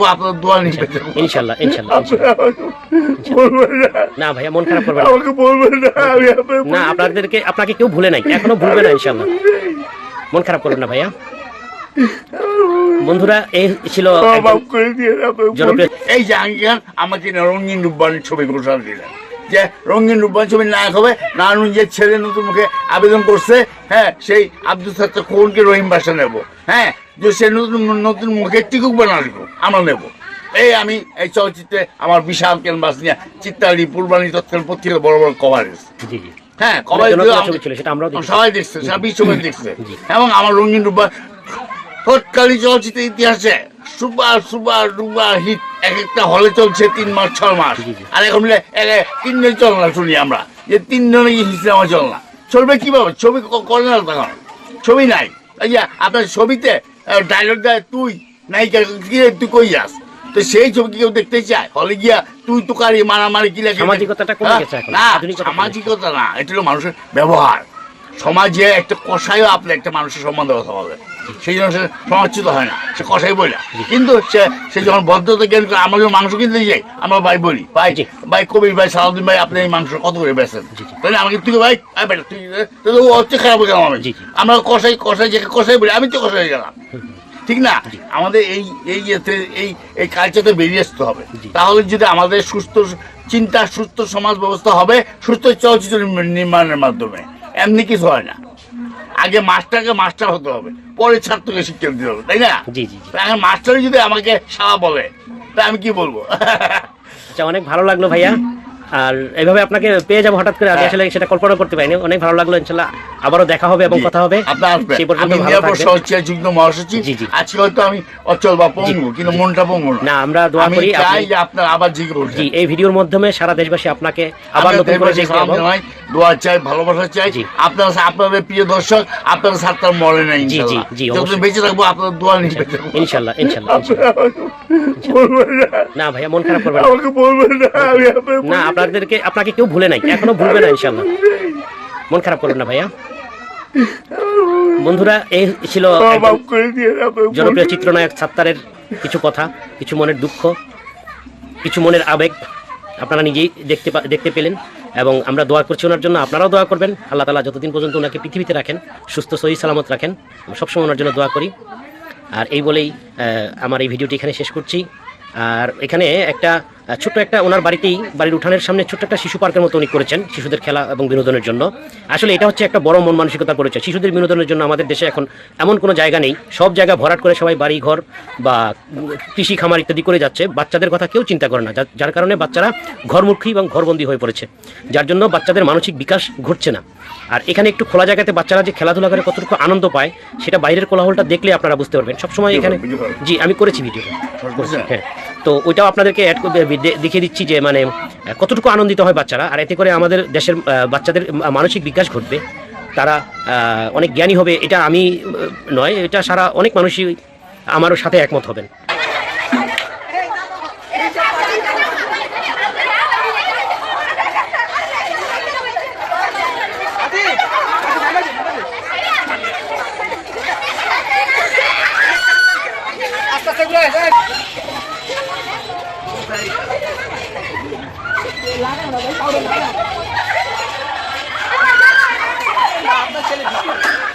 থাকব আপনার দোয়া নিবে ইনশাল্লাহ ইনশাল্লাহ। না। ভাইয়া মন খারাপ করবেন আমাকে বলবেন না আমি না আপনাদেরকে আপনাকে কেউ ভুলে নাই এখনও ভুলবে না ইনশাল্লাহ। মন খারাপ করবেন না ভাইয়া। বন্ধুরা এই ছিল এই জাহাঙ্গীর খান আমাকে রঙিন রূপবানের ছবি ঘোষণা দিলেন। যে রঙিন রূপবান ছবি নায়ক হবে নানুন যে ছেলে নতুন মুখে আবেদন করছে হ্যাঁ সেই আব্দুল সত্তার কোনকে রহিম বাসা নেব। হ্যাঁ যে সে নতুন নতুন মুখে টিকুক বানাবো আমরা নেব। এই আমি এই চলচ্চিত্রে আমার বিশাল ক্যানভাস নিয়ে চিত্তালি পূর্বাণী তৎকালীন পত্রিকা বড় বড় কভারেজ হ্যাঁ কভারেজ। সবাই দেখছে সারা দেখছে। এবং আমার রঙিন রূপা তৎকালীন চলচ্চিত্র ইতিহাসে সুপার সুপার ডুপার হিট এক একটা হলে চলছে তিন মাস ছয় মাস। আর এখন তিন দিন চল না শুনি আমরা। যে তিন দিনে সিনেমা চল না চলবে কীভাবে? ছবি করে না তখন ছবি নাই। আপনার ছবিতে ডায়লগ দেয় তুই। নায়িকা গিয়ে তুই কই যাস? তো সেই ছবি কেউ দেখতে চায়? হলে গিয়া তুই তো কারি মারামারি কি লাগে সামাজিকতাটা হ্যাঁ? না সামাজিকতা না এটা হলো মানুষের ব্যবহার। সমাজে একটা কষাইও আপনি একটা মানুষের সম্বন্ধে কথা বলে। সেই জন্য সে সমাজচ্যুত হয় না সে কষাই বলে। কিন্তু সে সে যখন বদ্ধতা জ্ঞান করে আমরা যখন মাংস কিনতে যাই আমরা ভাই বলি ভাই। ভাই কবির ভাই সালাউদ্দিন ভাই আপনি এই মাংস কত করে জি। তাহলে আমাকে তুই ভাই বেটা তুই তো ও হচ্ছে খারাপ গেলাম আমি। আমরা কষাই কষাই যে কষাই বলি আমি তো কষাই গেলাম। ঠিক না? আমাদের এই এই এই এই কালচারতে বেরিয়ে আসতে হবে। তাহলে যদি আমাদের সুস্থ চিন্তা সুস্থ সমাজ ব্যবস্থা হবে সুস্থ চলচ্চিত্র নির্মাণের মাধ্যমে। এমনি কিছু হয় না। আগে মাস্টারকে মাস্টার হতে হবে পরে ছাত্রকে শিক্ষক দিতে হবে তাই না? জি জি এখন মাস্টারই যদি আমাকে সারা বলে তা আমি কি বলব? আচ্ছা অনেক ভালো লাগল ভাইয়া। আর এইভাবে আপনাকে পেয়ে যাব হঠাৎ করে আমি হ্যাঁ। আসলে সেটা কল্পনা করতে পারিনি। অনেক ভালো লাগল ইনশাল্লাহ। আবারও দেখা হবে এবং কথা হবে। আপনার আসবেন। আমি নিরাপদ থাকবেন। যুগ্ম মহাসচিব। জি, জি। আজকে হয়তো আমি অচল বা পঙ্গু কিন্তু মনটা পঙ্গু না। আমরা দোয়া করি চাই যে আপনার আবার জিজ্ঞেস জি এই ভিডিওর মাধ্যমে সারা দেশবাসী আপনাকে আবার নতুন করে দোয়া চাই ভালোবাসা চাই। আপনার আপনাদের প্রিয় দর্শক আপনার মরে নাই জি, জি, জি, অবশ্যই। বেঁচে থাকব আপনার দোয়া নিয়ে না। ভাইয়া মন খারাপ করবেন না। আমাকে বলবেন না আমি না আপনাদেরকে আপনাকে কেউ ভুলে নাই এখনও ভুলবে না ইনশাল্লাহ। মন খারাপ করবেন না ভাইয়া। বন্ধুরা এই ছিল জনপ্রিয় চিত্রনায়ক সাত্তারের কিছু কথা কিছু মনের দুঃখ কিছু মনের আবেগ আপনারা নিজেই দেখতে দেখতে পেলেন এবং আমরা দোয়া করছি ওনার জন্য। আপনারাও দোয়া করবেন। আল্লাহ তালা যতদিন পর্যন্ত ওনাকে পৃথিবীতে রাখেন সুস্থ সহি সালামত রাখেন সবসময় ওনার জন্য দোয়া করি। আর এই বলেই আমার এই ভিডিওটি এখানে শেষ করছি। আর এখানে একটা ছোট্ট একটা ওনার বাড়িতেই বাড়ির উঠানের সামনে ছোট্ট একটা শিশু পার্কের মতো উনি করেছেন শিশুদের খেলা এবং বিনোদনের জন্য। আসলে এটা হচ্ছে একটা বড় মন মানসিকতার পরিচয়। শিশুদের বিনোদনের জন্য আমাদের দেশে এখন এমন কোনো জায়গা নেই। সব জায়গা ভরাট করে সবাই বাড়ি ঘর বা কৃষি খামার ইত্যাদি করে যাচ্ছে। বাচ্চাদের কথা কেউ চিন্তা করে না। যার- যার কারণে বাচ্চারা ঘরমুখী এবং ঘরবন্দি হয়ে পড়েছে। যার জন্য বাচ্চাদের মানসিক বিকাশ ঘটছে না। আর এখানে একটু খোলা জায়গাতে বাচ্চারা যে খেলাধুলা করে কতটুকু আনন্দ পায় সেটা বাইরের কোলাহলটা দেখলে আপনারা বুঝতে পারবেন। সবসময় এখানে জি আমি করেছি ভিডিওটা। হ্যাঁ। তো ওইটাও আপনাদেরকে অ্যাড দেখিয়ে দিচ্ছি যে মানে কতটুকু আনন্দিত হয় বাচ্চারা। আর এতে করে আমাদের দেশের বাচ্চাদের মানসিক বিকাশ ঘটবে। তারা অনেক জ্ঞানী হবে, এটা আমি নয়, এটা সারা অনেক মানুষই আমারও সাথে একমত হবেন। lá này là lấy sau đây này. Hãy subscribe cho kênh Ghiền Mì Gõ Để không bỏ lỡ những video hấp dẫn